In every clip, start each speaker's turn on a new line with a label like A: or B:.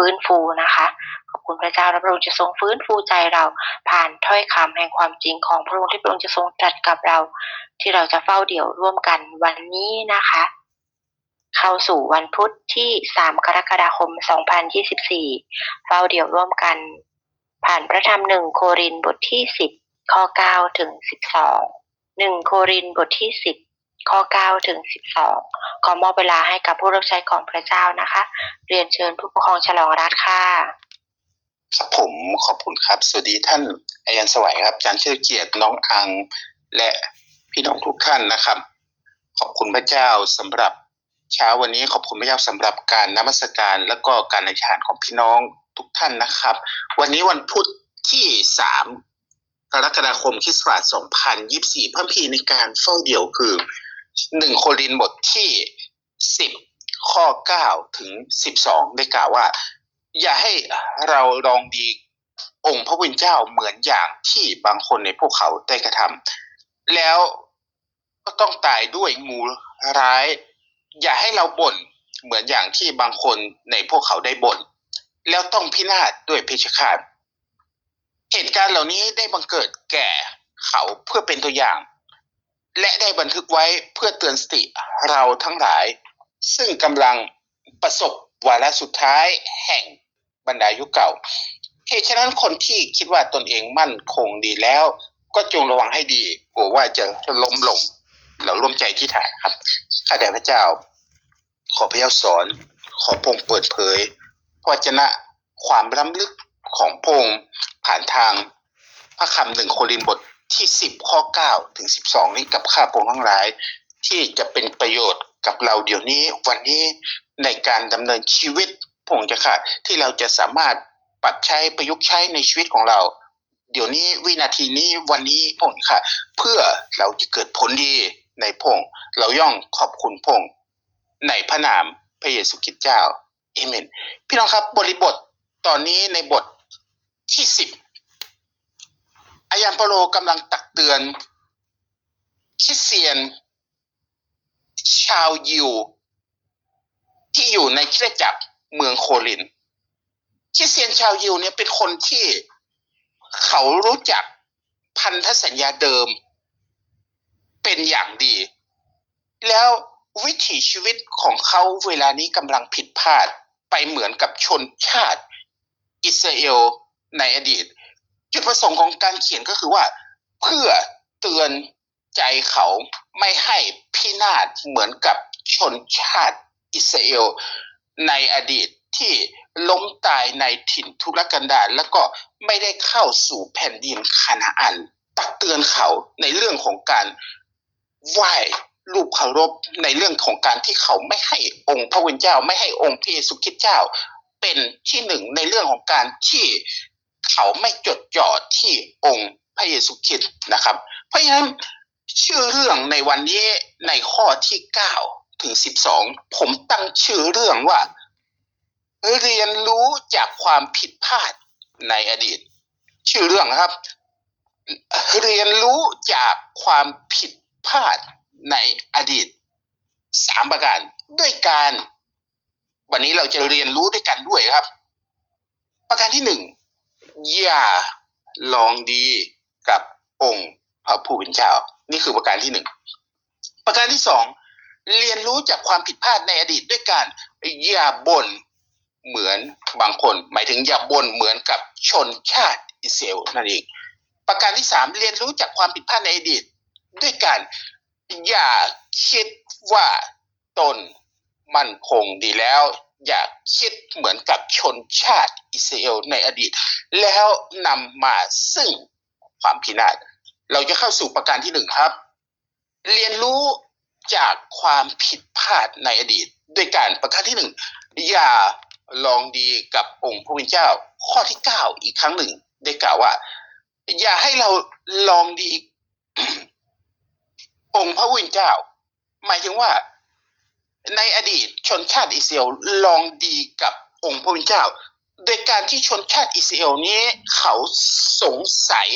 A: ฟื้นฟูนะคะ ขอบคุณพระเจ้าและพระองค์จะทรงฟื้นฟูใจเราผ่านถ้อยคำแห่งความจริงของพระองค์ที่พระองค์จะทรงตรัสกับเรา ที่เราจะเฝ้าเดี่ยวร่วมกันวันนี้นะคะ เข้าสู่วันพุธที่ 3 กรกฎาคม 2024 เฝ้าเดี่ยวร่วมกัน ผ่านพระธรรมหนึ่งโครินบทที่ 10 ข้อ 9 ถึง 12 1 โครินบทที่ 10 ข้อ 9 ถึง 12 ขอมอบเวลาให้กับผู้รับใช้ของพระเจ้านะคะ เรียนเชิญผู้ปกครองฉลองรัตน์ค่ะ
B: ครับผมขอบคุณครับ สวัสดีท่านอายันสวัยครับอาจารย์เชิดเกียรติน้องอัง และพี่น้องทุกท่านนะครับ ขอบคุณพระเจ้าสำหรับเช้าวันนี้ขอบคุณพระเจ้าสำหรับการนมัสการ และก็การอธิษฐานของพี่น้องทุกท่านนะครับ วันนี้วันพุธที่สามกรกฎาคมคริสต์ศักราช2024 พระพีในการเฝ้าเดี่ยวคือ หนึ่งโครินบทที่สิบข้อเก้าถึงสิบสองได้กล่าวว่า อย่าให้เราลองดีองค์พระผู้เป็นเจ้าเหมือนอย่างที่บางคนในพวกเขาได้กระทำแล้วก็ต้องตายด้วยงูร้าย อย่าให้เราบ่นเหมือนอย่างที่บางคนในพวกเขาได้บ่นแล้วต้องพินาศด้วยเพชฌฆาตเหตุการณ์เหล่านี้ได้บังเกิดแก่เขาเพื่อเป็นตัวอย่าง และได้บันทึกไว้เพื่อเตือนสติเราทั้งหลาย ซึ่งกำลังประสบวาระสุดท้ายแห่งบรรดายุคเก่าเหตุฉะนั้นคนที่คิดว่าตนเองมั่นคงดีแล้ว ก็จงระวังให้ดีกลัวว่าจะล้มลง เราร่วมใจที่ฐานครับข้าแต่พระเจ้า ขอพระเจ้าสอน ขอพงเปิดเผยพระวจนะความล้ำลึกของพงผ่านทางพระคำหนึ่งโครินบท ที่สิบข้อเก้าถึงสิบสองนี้กับข้าพรงค์ทั้งหลาย ที่จะเป็นประโยชน์กับเราเดี๋ยวนี้วันนี้ในการดำเนินชีวิตพงค์จะค่ะที่เราจะสามารถปรับใช้ประยุกต์ใช้ในชีวิตของเรา เดี๋ยวนี้วินาทีนี้วันนี้พงค์ค่ะ เพื่อเราจะเกิดผลดีในพงค์เราย่องขอบคุณพงค์ในพระนามพระเยซูคริสต์เจ้าเอเมน พี่น้องครับบริบทตอนนี้ในบทที่สิบ อายันเปโลกำลังตักเตือนคริสเตียน ชาวยิว ที่อยู่ในคริสตจักรเมืองโคลินคริสเตียนชาวยิวเนี่ยเป็นคนที่เขารู้จักพันธสัญญาเดิมเป็นอย่างดี แล้ววิถีชีวิตของเขาเวลานี้กำลังผิดพลาดไปเหมือนกับชนชาติอิสราเอลในอดีต จุดประสงค์ของการเขียนก็คือว่า เพื่อเตือนใจเขาไม่ให้พินาศเหมือนกับชนชาติอิสราเอลในอดีตที่ล้มตายในถิ่นทุรกันดารแล้วก็ไม่ได้เข้าสู่แผ่นดินคานาอัน ตักเตือนเขาในเรื่องของการไหว้รูปเคารพในเรื่องของการที่เขาไม่ให้องค์พระวิญเจ้า ไม่ให้องค์พระเยซูคริสต์เจ้า เป็นที่หนึ่งในเรื่องของการที่ เขาไม่จดจ่อที่องค์พระเยซูคริสต์นะครับ เพราะฉะนั้นชื่อเรื่องในวันนี้ในข้อที่เก้าถึงสิบสองผมตั้งชื่อเรื่องว่า เรียนรู้จากความผิดพลาดในอดีต ชื่อเรื่องครับ เรียนรู้จากความผิดพลาดในอดีตสามประการด้วยการ วันนี้เราจะเรียนรู้ด้วยกันด้วยครับ ประการที่หนึ่ง อย่าลองดีกับองค์พระผู้เป็นเจ้า นี่คือประการที่หนึ่งประการที่สองเรียนรู้จากความผิดพลาดในอดีตด้วยการอย่าบ่นเหมือนบางคน หมายถึงอย่าบ่นเหมือนกับชนชาติอิสราเอลนั่นเองประการที่สามเรียนรู้จากความผิดพลาดในอดีตด้วยการอย่าคิดว่าตนมั่นคงดีแล้ว อย่าคิดเหมือนกับชนชาติอิสราเอลในอดีต แล้วนำมาซึ่งความพินาศเราจะเข้าสู่ประการที่หนึ่งครับ เรียนรู้จากความผิดพลาดในอดีต ด้วยการประการที่หนึ่งอย่าลองดีกับองค์พระผู้เป็นเจ้า ข้อที่เก้าอีกครั้งหนึ่ง ได้กล่าวว่า อย่าให้เราลองดี องค์พระผู้เป็นเจ้า หมายถึงว่า ในอดีตชนชาติอิสราเอลลองดีกับองค์พระผู้เป็นเจ้า โดยการที่ชนชาติอิสราเอลนี้เขาสงสัย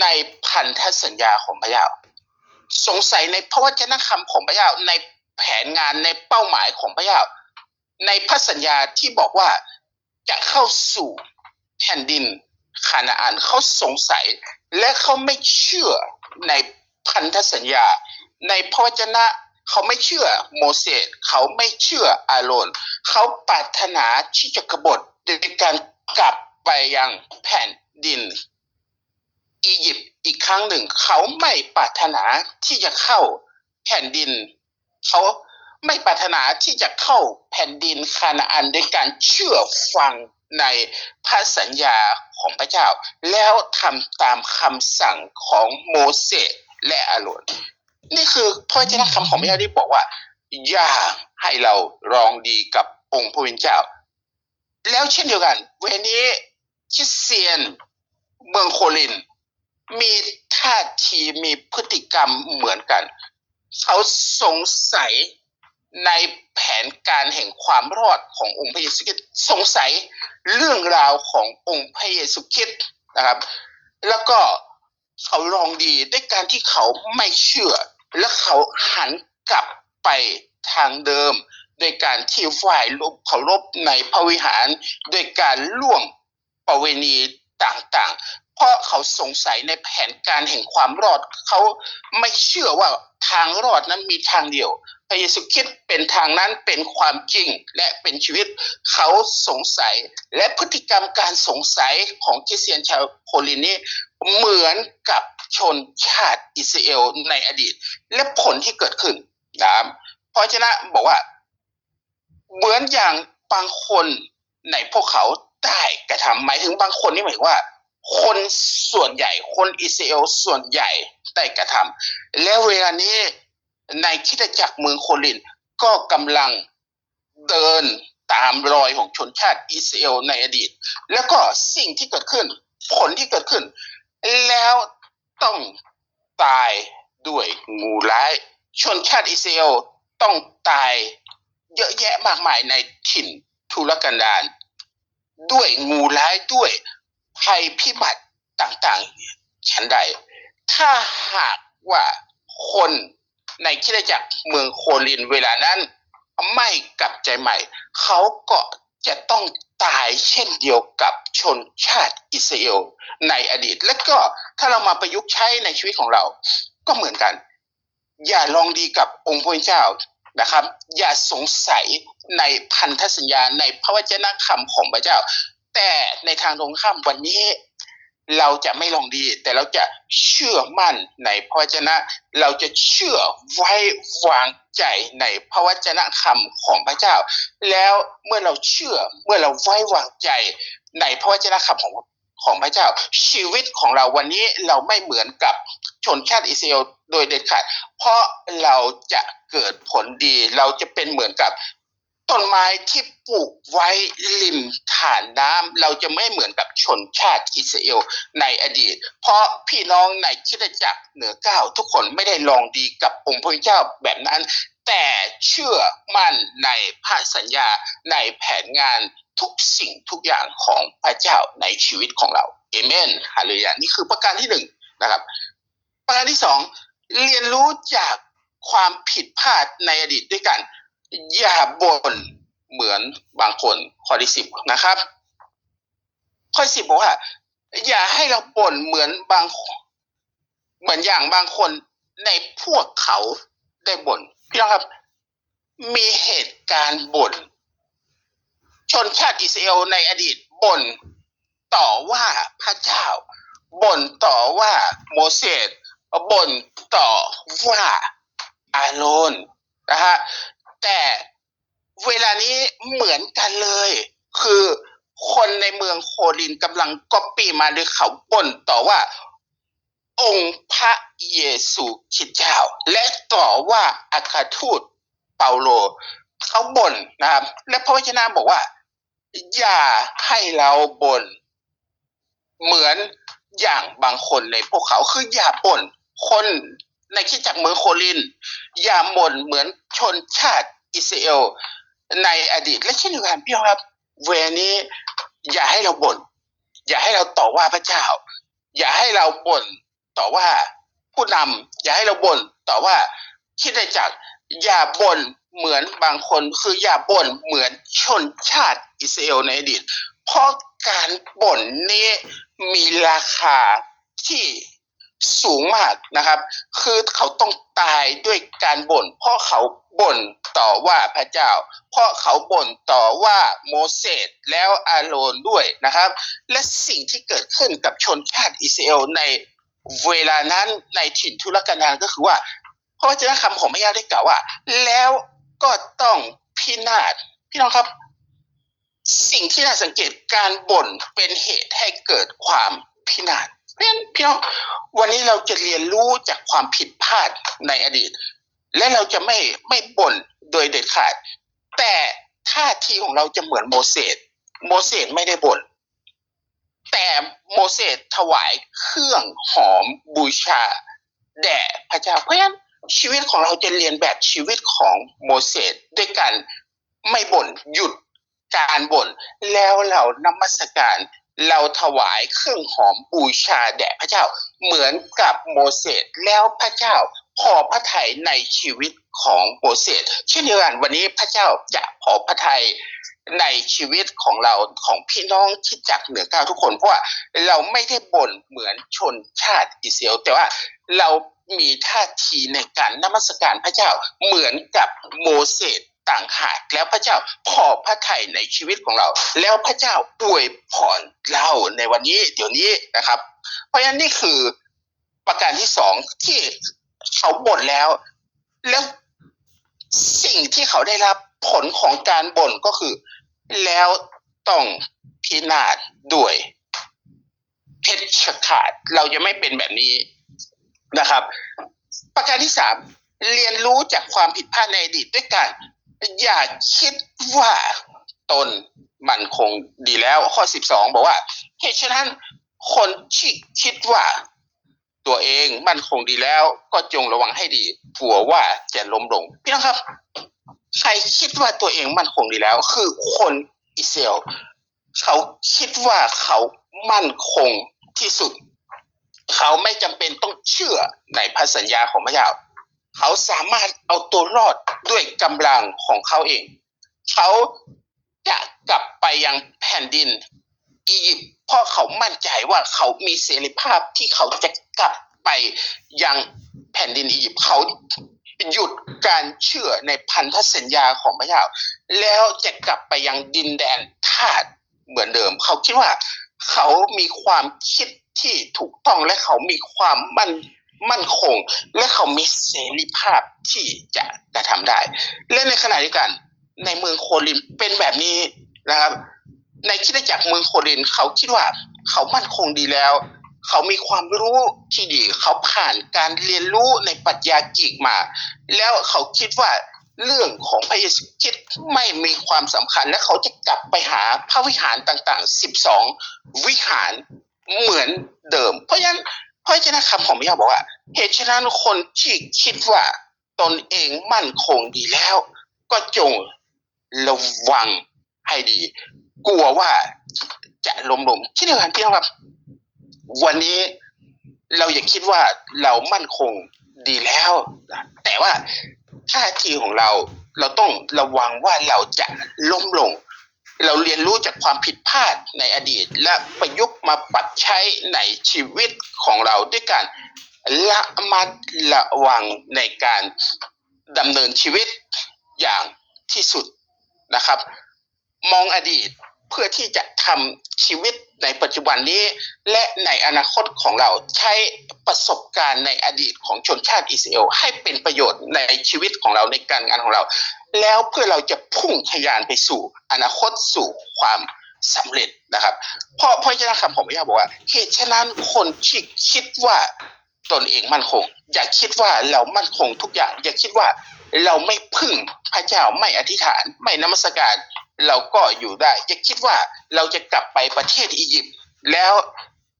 B: ในพันธสัญญาของพระเจ้า สงสัยในพระวจนะคำของพระเจ้าในแผนงานในเป้าหมายของพระเจ้า ในพระสัญญาที่บอกว่าจะเข้าสู่แผ่นดินคานาอันเขาสงสัย และเขาไม่เชื่อในพันธสัญญา ในพระวจนะ เขาไม่เชื่อโมเสสเขาไม่เชื่ออาโรนเขาปรารถนาที่จะกบฏโดยการกลับไปยังแผ่นดินอียิปต์อีกครั้งหนึ่ง เขาไม่ปรารถนาที่จะเข้าแผ่นดิน เขาไม่ปรารถนาที่จะเข้าแผ่นดินคานาอันด้วยการเชื่อฟังในพระสัญญาของพระเจ้า แล้วทำตามคำสั่งของโมเสสและอาโรน นี่คือพระเจ้าคำของพระเจ้าที่บอกว่า อย่าให้เรารองดีกับองค์พระผู้เป็นเจ้า แล้วเช่นเดียวกัน เวนี้คริสเตียนเมืองโคลิน มีท่าทีมีพฤติกรรมเหมือนกัน เขาสงสัยในแผนการแห่งความรอดขององค์พระเยซูคริสต์สงสัยเรื่องราวขององค์พระเยซูคริสต์นะครับ แล้วก็เขาลองดีด้วยการที่เขาไม่เชื่อ และเขาหันกลับไปทางเดิมโดยการที่ฝ่ายลบเคารพในพระวิหารโดยการล่วงประเวณีต่างๆ เพราะเขาสงสัยในแผนการแห่งความรอด เขาไม่เชื่อว่าทางรอดนั้นมีทางเดียว พระเยซูคริสต์เป็นทางนั้นเป็นความจริงและเป็นชีวิต เขาสงสัยและพฤติกรรมการสงสัยของคริสเตียนชาวโคลินนี้เหมือนกับชนชาติอิสราเอลในอดีต และผลที่เกิดขึ้นนะครับเพราะฉะนั้นบอกว่า เหมือนอย่างบางคนในพวกเขาได้กระทำหมายถึงบางคนนี่หมายถึงว่า คนส่วนใหญ่คนอิสราเอลส่วนใหญ่ได้กระทำและเวลานี้ในคิดจักรเมืองโคลินก็กำลังเดินตามรอยของชนชาติอิสราเอลในอดีต แล้วก็สิ่งที่เกิดขึ้น ผลที่เกิดขึ้น แล้วต้องตาย ด้วยงูร้าย ชนชาติอิสราเอลต้องตายเยอะแยะมากมายในถิ่นทุรกันดารด้วยงูร้ายด้วยภัยพิบัติต่างๆฉันใด ถ้าหากว่าคนในคริดจักรเมืองโคลินเวลานั้นไม่กลับใจใหม่ เขาก็จะต้องตายเช่นเดียวกับชนชาติอิสราเอลในอดีต และก็ถ้าเรามาประยุกต์ใช้ในชีวิตของเรา ก็เหมือนกัน อย่าลองดีกับองค์พระเจ้านะครับ อย่าสงสัยในพันธสัญญาในพระวจนะคำของพระเจ้า แต่ในทางตรงข้ามวันนี้ เราจะไม่ลองดี แต่เราจะเชื่อมั่นในพระวจนะ เราจะเชื่อไว้วางใจในพระวจนะคำของพระเจ้า แล้วเมื่อเราเชื่อเมื่อเราไว้วางใจในพระวจนะคำของ ของพระเจ้า ชีวิตของเราวันนี้เราไม่เหมือนกับชนชาติอิสราเอลโดยเด็ดขาด เพราะเราจะเกิดผลดี เราจะเป็นเหมือนกับต้นไม้ที่ปลูกไว้ริมฐานน้ำเราจะไม่เหมือนกับชนชาติอิสราเอลในอดีต เพราะพี่น้องในคิดจักรเหนือเก้าทุกคนไม่ได้ลองดีกับองค์พระเจ้าแบบนั้น แต่เชื่อมั่นในพระสัญญาในแผนงาน ทุกสิ่งทุกอย่างของพระเจ้าในชีวิตของเราเอเมนฮาเลลูยานี่คือประการที่หนึ่งนะครับ ประการที่สองเรียนรู้จากความผิดพลาดในอดีตด้วยกัน อย่าบ่นเหมือนบางคนข้อที่สิบนะครับ ข้อสิบบอกว่า อย่าให้เราบ่นเหมือนบาง เหมือนอย่างบางคนในพวกเขาได้บ่นพี่น้องครับ มีเหตุการณ์บ่น ชนชาติอิสราเอลในอดีตบ่นต่อว่าพระเจ้าบ่นต่อว่าโมเสสบ่นต่อว่าอาโรนนะฮะแต่เวลานี้เหมือนกันเลย คือคนในเมืองโคลินกำลังก๊อปปี้มาโดยเขาบ่นต่อว่า องค์พระเยซูคริสต์เจ้า และต่อว่าอาคาทูตเปาโลเขาบ่นนะครับ และพระวจนะบอกว่า อย่าให้เราบ่นเหมือนอย่างบางคนในพวกเขาคืออย่าบ่นคนในคริดจักเมืองโคลิน อย่าบ่นเหมือนชนชาติอิสราเอลในอดีตและเช่นเดียวกันพี่ครับ เวลานี้ อย่าให้เราบ่นอย่าให้เราต่อว่าพระเจ้า อย่าให้เราบ่นต่อว่าผู้นำอย่าให้เราบ่นต่อว่าคิดในจักอย่าบ่น เหมือนบางคนคืออย่าบ่นเหมือนชนชาติอิสราเอลในอดีต เพราะการบ่นนี้มีราคาที่สูงมากนะครับ คือเขาต้องตายด้วยการบ่น เพราะเขาบ่นต่อว่าพระเจ้า เพราะเขาบ่นต่อว่าโมเสสแล้วอาโรนด้วยนะครับ และสิ่งที่เกิดขึ้นกับชนชาติอิสราเอลในเวลานั้นในถิ่นทุรกันดารก็คือว่าเพราะวจนะคำของพระเจ้าได้กล่าวว่า แล้ว ก็ต้องพินาศพี่น้องครับ สิ่งที่น่าสังเกตการบ่นเป็นเหตุให้เกิดความพินาศเพราะฉะนั้นพี่น้องวันนี้เราจะเรียนรู้จากความผิดพลาดในอดีต และเราจะไม่ไม่บ่นโดยเด็ดขาด แต่ท่าทีของเราจะเหมือนโมเสสโมเสสไม่ได้บ่นแต่โมเสสถวายเครื่องหอมบูชา แด่พระเจ้าเพราะฉะนั้น ชีวิตของเราจะเรียนแบบชีวิตของโมเสสด้วยกันไม่บ่นหยุดการบ่นแล้วเรานมัสการเราถวายเครื่องหอมบูชาแด่พระเจ้าเหมือนกับโมเสสแล้วพระเจ้าพอพระทัยในชีวิตของโมเสสเช่นเดียวกันวันนี้พระเจ้าจะพอพระทัยในชีวิตของเราของพี่น้องที่จากเหนือเก้าวทุกคนเพราะว่าเราไม่ได้บ่นเหมือนชนชาติอิสราเอลแต่ว่าเรา มีท่าทีในการนมัสการพระเจ้าเหมือนกับโมเสสต่างหากแล้วพระเจ้าพอพระทัยในชีวิตของเรา แล้วพระเจ้าอวยพรเราในวันนี้เดี๋ยวนี้นะครับ เพราะฉะนั้นนี่คือประการที่สองที่เขาบ่นแล้ว แล้วสิ่งที่เขาได้รับผลของการบ่นก็คือ แล้วต้องพินาศด้วยเพชฌฆาตเราจะไม่เป็นแบบนี้ นะครับ ประการที่สามเรียนรู้จากความผิดพลาดในอดีตด้วยกัน อย่าคิดว่าตนมันคงดีแล้วข้อสิบสองบอกว่าเหตุฉะนั้นคนที่คิดว่าตัวเองมันคงดีแล้ว ก็จงระวังให้ดีกลัวว่าจะล้มลงพี่น้องครับ ใครคิดว่าตัวเองมั่นคงดีแล้ว คือคนอิสราเอลเขาคิดว่าเขามั่นคงที่สุด เขาไม่จำเป็นต้องเชื่อในพระสัญญาของพระเจ้า เขาสามารถเอาตัวรอดด้วยกำลังของเขาเอง เขาจะกลับไปยังแผ่นดินอียิปต์เพราะเขามั่นใจว่าเขามีเสรีภาพที่เขาจะกลับไปยังแผ่นดินอียิปต์เขาหยุดการเชื่อในพันธสัญญาของพระเจ้า แล้วจะกลับไปยังดินแดนทาสเหมือนเดิม เขาคิดว่าเขามีความคิด ที่ถูกต้องและเขามีความมั่นมั่นคง และเขามีเสรีภาพที่จะกระทำได้ และในขณะเดียวกันในเมืองโคลินเป็นแบบนี้นะครับ ในคิดจักรเมืองโคลินเขาคิดว่าเขามั่นคงดีแล้ว เขามีความรู้ที่ดี เขาผ่านการเรียนรู้ในปรัชญากิกมา แล้วเขาคิดว่าเรื่องของพระเยซูคริสต์ไม่มีความสำคัญและเขาจะกลับไปหาพระวิหารต่างๆ 12 วิหาร เหมือนเดิม เพราะฉะนั้นเพราะฉะนั้นคำของพระเจ้าบอกว่า เหตุฉะนั้นคนที่คิดว่าตนเองมั่นคงดีแล้ว ก็จงระวังให้ดี กลัวว่าจะล้มลงที่เดียวกันพี่น้องครับ วันนี้เราอย่าคิดว่าเรามั่นคงดีแล้ว แต่ว่าท่าทีของเราเราต้องระวังว่าเราจะล้มลง เราเรียนรู้จากความผิดพลาดในอดีต และประยุกต์มาปรับใช้ในชีวิตของเราด้วยการละมัดระวังในการดำเนินชีวิตอย่างที่สุดนะครับ มองอดีต เพื่อที่จะทำชีวิตในปัจจุบันนี้ และในอนาคตของเราใช้ประสบการณ์ในอดีตของชนชาติอิสราเอลให้เป็นประโยชน์ในชีวิตของเราในการงานของเรา แล้วเพื่อเราจะพุ่งทะยานไปสู่อนาคตสู่ความสำเร็จนะครับเพราะเพราะฉะนั้นคำผมพระเจ้าบอกว่าเหตุฉะนั้นคนที่คิดว่าตนเองมั่นคง อย่าคิดว่าเรามั่นคงทุกอย่าง อย่าคิดว่าเราไม่พึ่งพระเจ้าไม่อธิษฐาน ไม่นมัสการ เราก็อยู่ได้ อย่าคิดว่าเราจะกลับไปประเทศอียิปต์แล้ว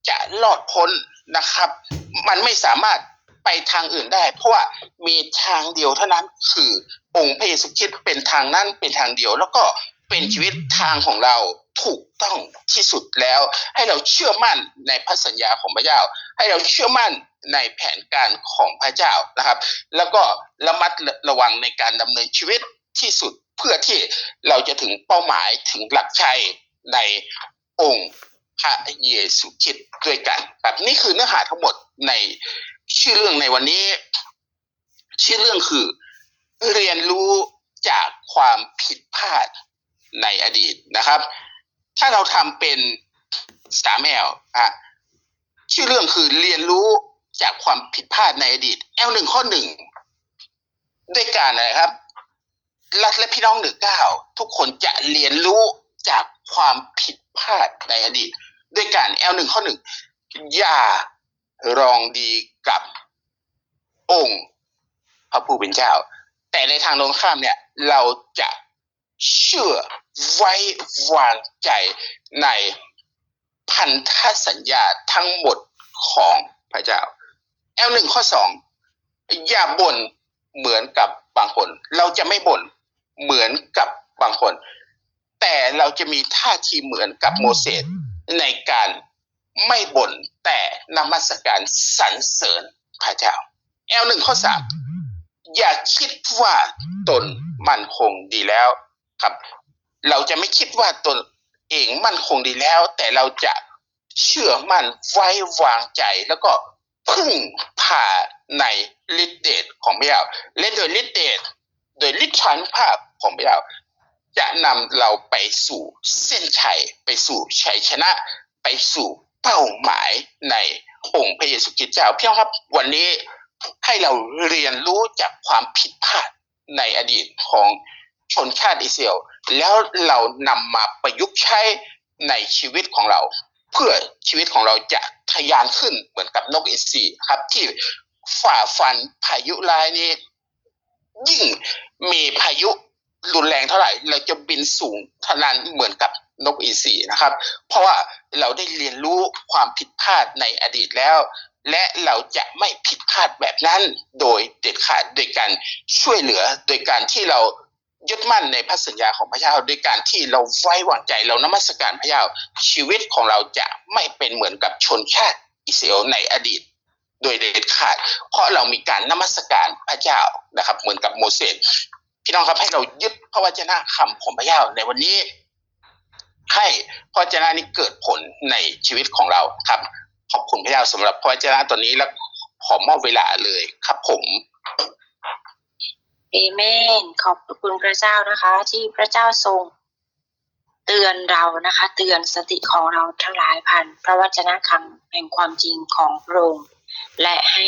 B: จะรอดพ้นนะครับ มันไม่สามารถไปทางอื่นได้ เพราะว่ามีทางเดียวเท่านั้นคือองค์พระเยซูคริสต์เป็นทางนั้นเป็นทางเดียว แล้วก็เป็นชีวิตทางของเราถูกต้องที่สุดแล้ว ให้เราเชื่อมั่นในพระสัญญาของพระเจ้า ให้เราเชื่อมั่นในแผนการของพระเจ้านะครับ แล้วก็ระมัดระวังในการดำเนินชีวิตที่สุด เพื่อที่เราจะถึงเป้าหมายถึงหลักชัยในองค์พระเยซูคริสต์ด้วยกันครับนี่คือเนื้อหาทั้งหมดในชื่อเรื่องในวันนี้ ชื่อเรื่องคือเรียนรู้จากความผิดพลาดในอดีตนะครับ ถ้าเราทำเป็นสามแอลอะชื่อเรื่องคือเรียนรู้จากความผิดพลาดในอดีตแอลหนึ่งข้อหนึ่งด้วยการอะไรครับ รัฐและพี่น้องหนึ่งเก้าทุกคนจะเรียนรู้จากความผิดพลาดในอดีต ด้วยการแอลหนึ่งข้อหนึ่งอย่ารองดีกับองค์พระผู้เป็นเจ้า แต่ในทางตรงข้ามเนี่ย เราจะเชื่อไว้วางใจในพันธสัญญาทั้งหมดของพระเจ้าแอลหนึ่งข้อสองอย่าบ่นเหมือนกับบางคน เราจะไม่บ่น เหมือนกับบางคน แต่เราจะมีท่าทีเหมือนกับโมเสสในการไม่บ่นแต่นมัสการสรรเสริญพระเจ้าแอลหนึ่งข้อสามอย่าคิดว่าตนมั่นคงดีแล้วครับ เราจะไม่คิดว่าตนเองมั่นคงดีแล้ว แต่เราจะเชื่อมั่นไว้วางใจแล้วก็พึ่งพาในฤทธิเดชของพระเจ้าและโดยฤทธิเดชโดยฤทธานุภาพ ของพระเจ้าจะนำเราไปสู่เส้นชัยไปสู่ชัยชนะ ไปสู่เป้าหมายในองค์พระเยซูคริสต์เจ้าพี่น้องครับวันนี้ให้เราเรียนรู้จากความผิดพลาดในอดีตของชนชาติอิสราเอลแล้วเรานำมาประยุกต์ใช้ในชีวิตของเรา เพื่อชีวิตของเราจะทะยานขึ้นเหมือนกับนกอินทรีครับที่ฝ่าฟันพายุร้ายนี้ ยิ่งมีพายุ รุนแรงเท่าไหร่เราจะบินสูงเท่านั้นเหมือนกับนกอินทรีนะครับ เพราะว่าเราได้เรียนรู้ความผิดพลาดในอดีตแล้ว และเราจะไม่ผิดพลาดแบบนั้นโดยเด็ดขาดโดยการช่วยเหลือโดยการที่เรายึดมั่นในพระสัญญาของพระเจ้าโดยการที่เราไว้วางใจเรานมัสการพระเจ้า ชีวิตของเราจะไม่เป็นเหมือนกับชนชาติอิสราเอลในอดีต โดยเด็ดขาด เพราะเรามีการนมัสการพระเจ้านะครับ เหมือนกับโมเสส พี่น้องครับให้เรายึดพระวจนะคำของพระเจ้าในวันนี้ ให้พระวจนะนี้เกิดผลในชีวิตของเราครับ ขอบคุณพระเจ้าสำหรับพระวจนะตัวนี้และขอมอบเวลาเลยครับผม
A: เอเมนขอบคุณพระเจ้านะคะ ที่พระเจ้าทรง เตือนเรานะคะ เตือนสติของเราทั้งหลายผ่านพระวจนะคำแห่งความจริงของพระองค์และให้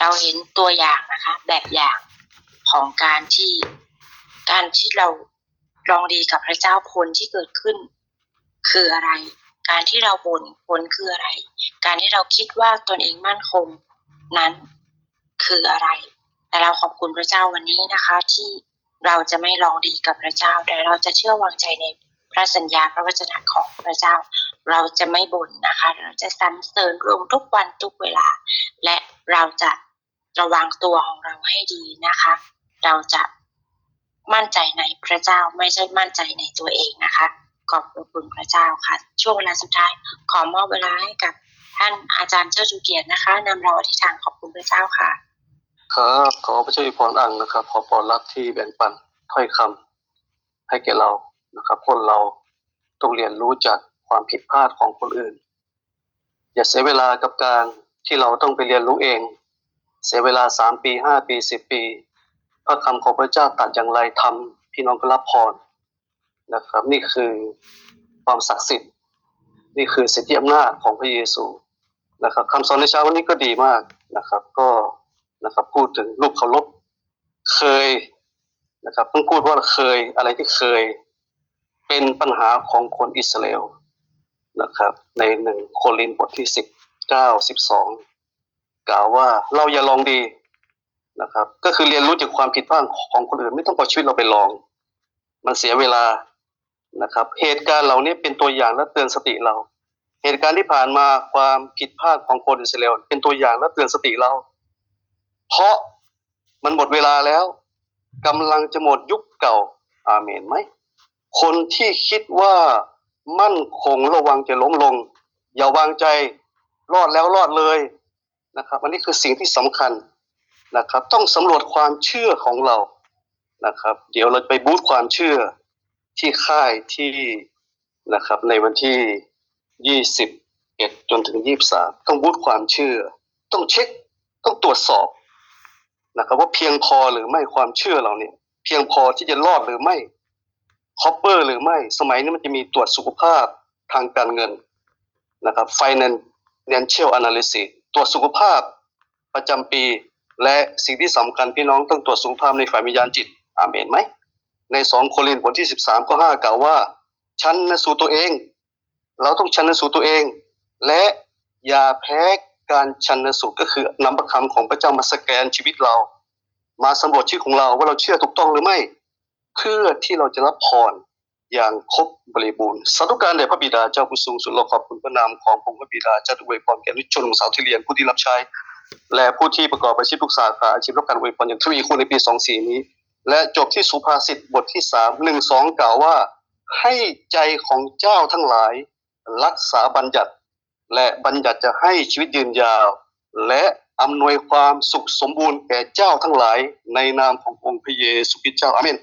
A: เราเห็นตัวอย่างนะคะ แบบอย่างของการที่ การที่เราลองดีกับพระเจ้าผลที่เกิดขึ้น คืออะไร การที่เราบ่นผลคืออะไร การที่เราคิดว่าตนเองมั่นคงนั้นคืออะไร แต่เราขอบคุณพระเจ้าวันนี้นะคะ ที่เราจะไม่ลองดีกับพระเจ้า แต่เราจะเชื่อวางใจในพระสัญญาพระวจนะของพระเจ้า เราจะไม่บ่นนะคะ เราจะสรรเสริญรวมทุกวันทุกเวลา และเราจะระวังตัวของเราให้ดีนะคะ เราจะ มั่นใจในพระเจ้าไม่ใช่มั่นใจในตัวเองนะคะ ขอบพระคุณพระเจ้าค่ะ ช่วงเวลาสุดท้ายขอมอบเวลาให้กับท่านอาจารย์เจ้าจูเกียรตินะคะนำเราอธิษฐานขอบคุณพระเจ้าค่ะ
C: ครับขอพระเจ้าอวยพรอังนะครับ ขอพรรักที่แบ่งปันถ้อยคำให้แก่เรานะครับ คนเราต้องเรียนรู้จากความผิดพลาดของคนอื่น อย่าเสียเวลากับการที่เราต้องไปเรียนรู้เอง เสียเวลาสามปีห้าปีสิบปี พระคำของพระเจ้าตัดอย่างไรทำพี่น้องก็รับพรนะครับ นี่คือความศักดิ์สิทธิ์ นี่คือสิทธิอำนาจของพระเยซูนะครับคำสอนในเช้าวันนี้ก็ดีมากนะครับ ก็นะครับพูดถึงรูปเคารพเคยนะครับต้องพูดว่าเคยอะไรที่เคยเป็นปัญหาของคนอิสราเอลนะครับ ในหนึ่งโครินบทที่สิบเก้าสิบสองกล่าวว่าเราอย่าลองดี นะครับ ก็คือเรียนรู้จากความผิดพลาดของคนอื่น ไม่ต้องเอาชีวิตเราไปลอง มันเสียเวลานะครับ เหตุการณ์เหล่านี้เป็นตัวอย่างและเตือนสติเรา เหตุการณ์ที่ผ่านมาความผิดพลาดของคนอิสราเอลเป็นตัวอย่างและเตือนสติเรา เพราะมันหมดเวลาแล้วกำลังจะหมดยุคเก่าอาเมนไหมคนที่คิดว่ามั่นคงระวังจะล้มลง อย่าวางใจรอดแล้วรอดเลยนะครับ อันนี้คือสิ่งที่สำคัญ นะครับ ต้องสำรวจความเชื่อของเรานะครับ เดี๋ยวเราไปบูตความเชื่อที่ค่ายที่นะครับ ในวันที่ยี่สิบเอ็ดจนถึงยี่สามต้องบูตความเชื่อ ต้องเช็คต้องตรวจสอบนะครับ ว่าเพียงพอหรือไม่ความเชื่อเราเนี่ย เพียงพอที่จะรอดหรือไม่คอปเปอร์หรือไม่สมัยนี้มันจะมีตรวจสุขภาพทางการเงินนะครับ financial analysis ตรวจสุขภาพประจำปี และสิ่งที่สำคัญพี่น้องต้องตรวจสุขภาพในฝ่ายวิญญาณจิต อาเมนไหม ในสองโครินธ์บทที่สิบสามข้อห้ากล่าวว่า ชันนสูตัวเอง เราต้องชันนสูตัวเอง และอย่าแพ้การชันนสูตรก็คือนำประคำของพระเจ้ามาสแกนชีวิตเรา มาสำรวจชีวิตของเราว่าเราเชื่อถูกต้องหรือไม่ เพื่อที่เราจะรับพรอย่างครบบริบูรณ์สาธุการแด่พระบิดาเจ้าผู้สูงสุดเราขอบคุณพระนามของพระบิดาเจ้าทุกเวยพรแก่นิชนของสาวที่เรียนผู้ที่รับใช้ และผู้ที่ประกอบอาชีพทุกสาขาอาชีพรับการอวยพรอย่างทวีคูณในปี 24 นี้ และจบที่สุภาษิตบทที่สามหนึ่งสองกล่าวว่า ให้ใจของเจ้าทั้งหลาย รักษาบัญญัติ และบัญญัติจะให้ชีวิตยืนยาว และอำนวยความสุขสมบูรณ์แก่เจ้าทั้งหลายในนามขององค์พระเยซูคริสต์เจ้าอาเมน